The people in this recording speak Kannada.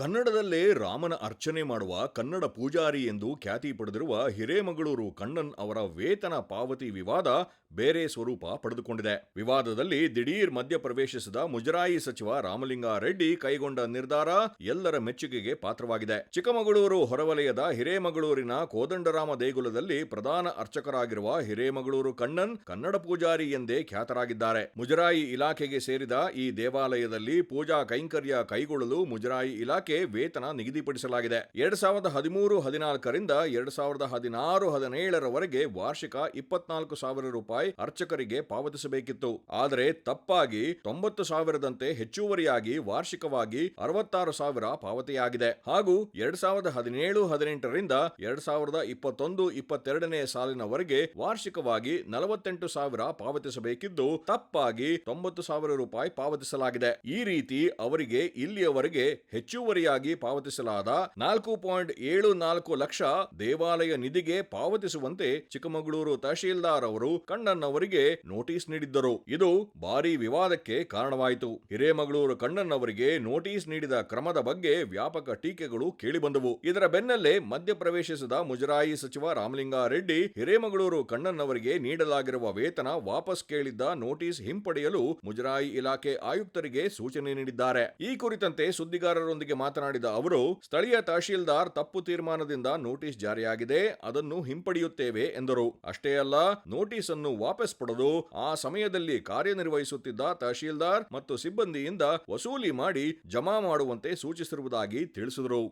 ಕನ್ನಡದಲ್ಲೇ ರಾಮನ ಅರ್ಚನೆ ಮಾಡುವ ಕನ್ನಡ ಪೂಜಾರಿ ಎಂದು ಖ್ಯಾತಿ ಪಡೆದಿರುವ ಹಿರೇಮಗಳೂರು ಕಣ್ಣನ್ ಅವರ ವೇತನ ಪಾವತಿ ವಿವಾದ ಬೇರೆ ಸ್ವರೂಪ ಪಡೆದುಕೊಂಡಿದೆ. ವಿವಾದದಲ್ಲಿ ದಿಢೀರ್ ಮಧ್ಯಪ್ರವೇಶಿಸಿದ ಮುಜರಾಯಿ ಸಚಿವ ರಾಮಲಿಂಗಾರೆಡ್ಡಿ ಕೈಗೊಂಡ ನಿರ್ಧಾರ ಎಲ್ಲರ ಮೆಚ್ಚುಗೆಗೆ ಪಾತ್ರವಾಗಿದೆ. ಚಿಕ್ಕಮಗಳೂರು ಹೊರವಲಯದ ಹಿರೇಮಗಳೂರಿನ ಕೋದಂಡರಾಮ ದೇಗುಲದಲ್ಲಿ ಪ್ರಧಾನ ಅರ್ಚಕರಾಗಿರುವ ಹಿರೇಮಗಳೂರು ಕಣ್ಣನ್ ಕನ್ನಡ ಪೂಜಾರಿ ಎಂದೇ ಖ್ಯಾತರಾಗಿದ್ದಾರೆ. ಮುಜರಾಯಿ ಇಲಾಖೆಗೆ ಸೇರಿದ ಈ ದೇವಾಲಯದಲ್ಲಿ ಪೂಜಾ ಕೈಂಕರ್ಯ ಕೈಗೊಳ್ಳಲು ಮುಜರಾಯಿ ಇಲಾಖೆ ವೇತನ ನಿಗದಿಪಡಿಸಲಾಗಿದೆ. ಎರಡ್ ಸಾವಿರದ ಹದಿಮೂರು ಹದಿನಾಲ್ಕರಿಂದ ಎರಡ್ ಸಾವಿರದ ಹದಿನಾರು ಹದಿನೇಳರವರೆಗೆ ವಾರ್ಷಿಕ ಇಪ್ಪತ್ನಾಲ್ಕು ಸಾವಿರ ರೂಪಾಯಿ ಅರ್ಚಕರಿಗೆ ಪಾವತಿಸಬೇಕಿತ್ತು. ಆದರೆ ತಪ್ಪಾಗಿ ತೊಂಬತ್ತು ಸಾವಿರದಂತೆ ಹೆಚ್ಚುವರಿಯಾಗಿ ವಾರ್ಷಿಕವಾಗಿ ಅರವತ್ತಾರು ಸಾವಿರ ಪಾವತಿಯಾಗಿದೆ. ಹಾಗೂ ಎರಡ್ ಸಾವಿರದ ಹದಿನೇಳು ಹದಿನೆಂಟರಿಂದ ಎರಡ್ ಸಾವಿರದ ಇಪ್ಪತ್ತೊಂದು ಇಪ್ಪತ್ತೆರಡನೇ ಸಾಲಿನವರೆಗೆ ವಾರ್ಷಿಕವಾಗಿ ನಲವತ್ತೆಂಟು ಸಾವಿರ ಪಾವತಿಸಬೇಕಿದ್ದು ತಪ್ಪಾಗಿ ತೊಂಬತ್ತು ಸಾವಿರ ರೂಪಾಯಿ ಪಾವತಿಸಲಾಗಿದೆ. ಈ ರೀತಿ ಅವರಿಗೆ ಇಲ್ಲಿಯವರೆಗೆ ಹೆಚ್ಚುವರಿಯಾಗಿ ಪಾವತಿಸಲಾದ ನಾಲ್ಕು ಪಾಯಿಂಟ್ ಏಳು ನಾಲ್ಕು ಲಕ್ಷ ದೇವಾಲಯ ನಿಧಿಗೆ ಪಾವತಿಸುವಂತೆ ಚಿಕ್ಕಮಗಳೂರು ತಹಶೀಲ್ದಾರ್ ಅವರು ಕಣ್ಣನ್ನವರಿಗೆ ನೋಟಿಸ್ ನೀಡಿದ್ದರು. ಇದು ಭಾರಿ ವಿವಾದಕ್ಕೆ ಕಾರಣವಾಯಿತು. ಹಿರೇಮಗಳೂರು ಕಣ್ಣನ್ನವರಿಗೆ ನೋಟಿಸ್ ನೀಡಿದ ಕ್ರಮದ ಬಗ್ಗೆ ವ್ಯಾಪಕ ಟೀಕೆಗಳು ಕೇಳಿಬಂದವು. ಇದರ ಬೆನ್ನಲ್ಲೇ ಮಧ್ಯಪ್ರವೇಶಿಸಿದ ಮುಜರಾಯಿ ಸಚಿವ ರಾಮಲಿಂಗಾರೆಡ್ಡಿ ಹಿರೇಮಗಳೂರು ಕಣ್ಣನ್ನವರಿಗೆ ನೀಡಲಾಗಿರುವ ವೇತನ ವಾಪಸ್ ಕೇಳಿದ್ದ ನೋಟಿಸ್ ಹಿಂಪಡೆಯಲು ಮುಜರಾಯಿ ಇಲಾಖೆ ಆಯುಕ್ತರಿಗೆ ಸೂಚನೆ ನೀಡಿದ್ದಾರೆ. ಈ ಕುರಿತಂತೆ ಸುದ್ದಿಗಾರರೊಂದಿಗೆ ಮಾತನಾಡಿದ ಅವರು, ಸ್ಥಳೀಯ ತಹಶೀಲ್ದಾರ್ ತಪ್ಪು ತೀರ್ಮಾನದಿಂದ ನೋಟಿಸ್ ಜಾರಿಯಾಗಿದೆ, ಅದನ್ನು ಹಿಂಪಡೆಯುತ್ತೇವೆ ಎಂದರು. ಅಷ್ಟೇ ಅಲ್ಲ ನೋಟಿಸ್ ಅನ್ನು ವಾಪಸ್ ಪಡೆದು ಆ ಸಮಯದಲ್ಲಿ ಕಾರ್ಯನಿರ್ವಹಿಸುತ್ತಿದ್ದ ತಹಶೀಲ್ದಾರ್ ಮತ್ತು ಸಿಬ್ಬಂದಿಯಿಂದ ವಸೂಲಿ ಮಾಡಿ ಜಮಾ ಮಾಡುವಂತೆ ಸೂಚಿಸಿರುವುದಾಗಿ ತಿಳಿಸಿದರು.